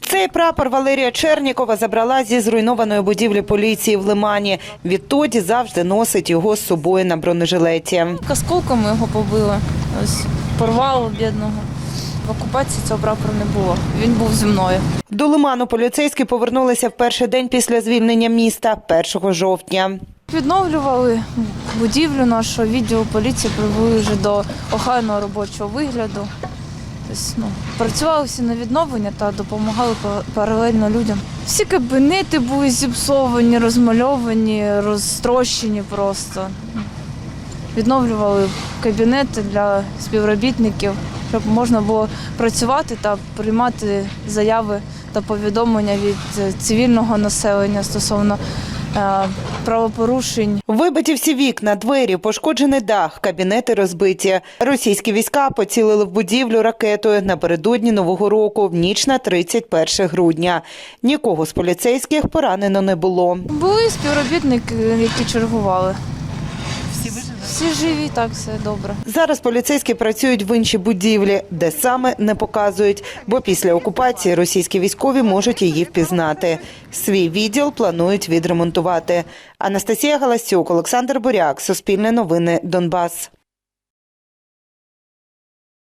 Цей прапор Валерія Чернікова забрала зі зруйнованої будівлі поліції в Лимані. Відтоді завжди носить його з собою на бронежилеті. Осколками його побили. Ось порвало бідного. В окупації цього прапору не було. Він був зі мною. До Лиману поліцейські повернулися в перший день після звільнення міста 1 жовтня. Відновлювали будівлю нашого відділу поліції, привели вже до охайного робочого вигляду. Ну, працювали всі на відновлення та допомагали па- паралельно людям. Всі кабінети були зіпсовані, розмальовані, розтрощені просто. Відновлювали кабінети для співробітників, щоб можна було працювати та приймати заяви та повідомлення від е, цивільного населення стосовно правопорушень Вибиті всі вікна, двері, пошкоджений дах, кабінети розбиті. Російські війська поцілили в будівлю ракетою напередодні Нового року в ніч на 31 грудня. Нікого з поліцейських поранено не було. Були співробітники, які чергували. Всі живі, так все добре. Зараз поліцейські працюють в іншій будівлі, де саме не показують, бо після окупації російські військові можуть її впізнати. Свій відділ планують відремонтувати. Анастасія Галасюк, Олександр Буряк, Суспільне новини, Донбас.